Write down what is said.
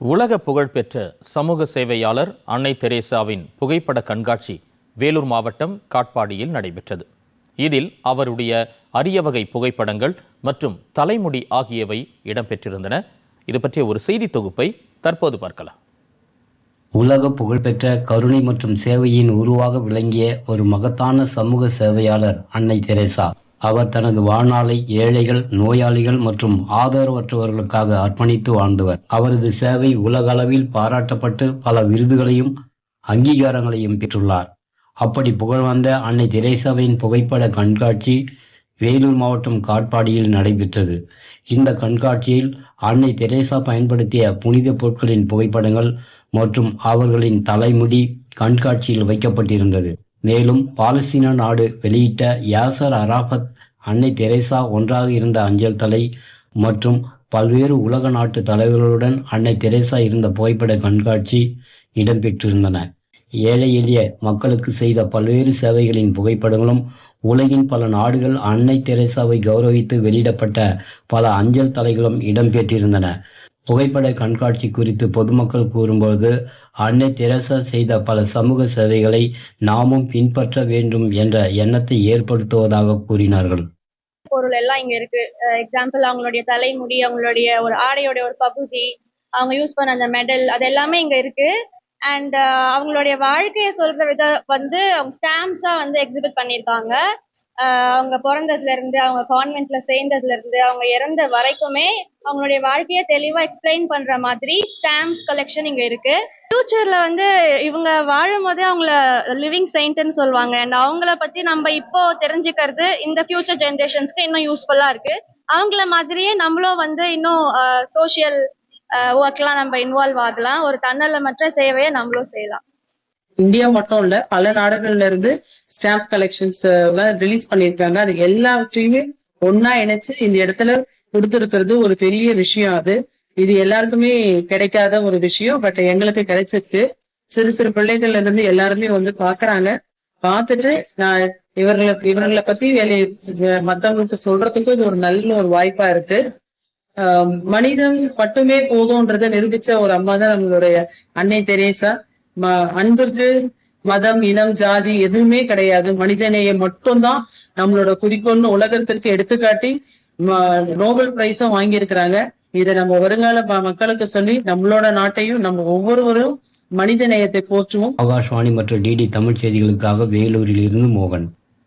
உலக புகழ்பெற்ற சமூக சேவையாளர் அன்னை தெரேசாவின் புகைப்பட கண்காட்சி வேலூர் மாவட்டம் காட்பாடியில் நடைபெற்றது. இதில் அவருடைய அரிய வகை புகைப்படங்கள் மற்றும் தலைமுடி ஆகியவை இடம்பெற்றிருந்தன. இது பற்றிய ஒரு செய்தி தொகுப்பை தற்போது பார்க்கலாம். உலக புகழ்பெற்ற கருணை மற்றும் சேவையின் உருவாக விளங்கிய ஒரு மகத்தான சமூக சேவையாளர் அன்னை தெரேசா. அவர் தனது வாழ்நாளை ஏழைகள் நோயாளிகள் மற்றும் ஆதரவற்றவர்களுக்காக அர்ப்பணித்து வாழ்ந்தவர். அவரது சேவை உலக அளவில் பாராட்டப்பட்டு பல விருதுகளையும் அங்கீகாரங்களையும் பெற்றுள்ளார். அப்படி புகழ்வந்த அன்னை தெரேசாவின் புகைப்பட கண்காட்சி வேலூர் மாவட்டம் காட்பாடியில் நடைபெற்றது. இந்த கண்காட்சியில் அன்னை தெரேசா பயன்படுத்திய புனித பொருட்களின் புகைப்படங்கள் மற்றும் அவர்களின் தலைமுடி கண்காட்சியில் வைக்கப்பட்டிருந்தது. மேலும் பாலஸ்தீன நாடு வெளியிட்ட யாசர் அராபத் அன்னை தெரேசா ஒன்றாக இருந்த அஞ்சல் தலை மற்றும் பல்வேறு உலக நாட்டு தலைவர்களுடன் அன்னை தெரேசா இருந்த புகைப்பட கண்காட்சி இடம்பெற்றிருந்தன. ஏழை எளிய மக்களுக்கு செய்த பல்வேறு சேவைகளின் புகைப்படங்களும் உலகின் பல நாடுகள் அன்னை தெரேசாவை கௌரவித்து வெளியிடப்பட்ட பல அஞ்சல் தலைகளும் இடம்பெற்றிருந்தன. புகைப்பட கண்காட்சி குறித்து பொதுமக்கள் கூறும்போது அன்னை தெரசா செய்த பல சமூக சேவைகளை நாமும் பின்பற்ற வேண்டும் என்ற எண்ணத்தை ஏற்படுத்துவதாக கூறினார்கள். பொருள் எல்லாம் இங்க இருக்கு. எக்ஸாம்பிள் அவங்களுடைய தலைமுடி அவங்களுடைய ஒரு ஆடையோட ஒரு பகுதி அவங்க யூஸ் பண்ண அந்த மெடல் அது எல்லாமே இங்க இருக்கு. அண்ட் அவங்களுடைய வாழ்க்கையை சொல்ற வித வந்து அவங்க ஸ்டாம்ப்ஸா வந்து எக்ஸிபிட் பண்ணியிருக்காங்க. அவங்க பிறந்ததுல இருந்து அவங்க கான்வென்ட்ல சேர்ந்ததுல இருந்து அவங்க இறந்த வரைக்குமே அவங்களுடைய வாழ்க்கையை தெளிவா எக்ஸ்பிளைன் பண்ற மாதிரி ஸ்டாம்ப்ஸ் கலெக்ஷன் இங்க இருக்கு. ஃபியூச்சர்ல வந்து இவங்க வாழும் போதே அவங்கள லிவிங் செயின்ட்னு சொல்லுவாங்க. அண்ட் அவங்கள பத்தி நம்ம இப்போ தெரிஞ்சுக்கிறது இந்த ஃபியூச்சர் ஜென்ரேஷன்ஸ்க்கு இன்னும் யூஸ்ஃபுல்லா இருக்கு. அவங்கள மாதிரியே நம்மளும் வந்து இன்னும் சோஷியல் ஒர்க்லாம் நம்ம இன்வால்வ் ஆகலாம். ஒரு தன்னலமற்ற சேவையை நம்மளும் செய்யலாம். இந்தியா மட்டும் இல்ல பல நாடுகள்ல இருந்து ஸ்டாம்ப் கலெக்ஷன்ஸ் ரிலீஸ் பண்ணிருக்காங்க அது எல்லாவற்றையுமே ஒன்னா இணைச்சு இந்த இடத்துல கொடுத்துருக்கிறது ஒரு பெரிய விஷயம் அது. இது எல்லாருக்குமே கிடைக்காத ஒரு விஷயம் பட் எங்களுக்கு கிடைச்சிருக்கு. சிறு சிறு பிள்ளைகள்ல இருந்து எல்லாருமே வந்து பாக்குறாங்க. பார்த்துட்டு நான் இவர்களை இவர்களை பத்தி வேலையை மத்தவங்களுக்கு சொல்றதுக்கு இது ஒரு நல்ல ஒரு வாய்ப்பா இருக்கு. ஆஹ் மனிதன் மட்டுமே போதும்ன்றதை நிரூபிச்ச ஒரு அம்மா தான் நம்மளுடைய அன்னை தெரேசா. அன்பிற்கு மதம் இனம் ஜாதி எதுவுமே கிடையாது. மனிதநேயம் மட்டும்தான் நம்மளோட குறிக்கோள்னு உலகத்திற்கு எடுத்துக்காட்டி நோபல் பிரைஸும் வாங்கியிருக்கிறாங்க. இதை நம்ம வருங்கால மக்களுக்கு சொல்லி நம்மளோட நாட்டையும் நம்ம ஒவ்வொருவரும் மனித நேயத்தை போற்றுவோம். ஆகாஷ்வாணி மற்றும் டிடி தமிழ் செய்திகளுக்காக வேலூரில் இருந்து மோகன்.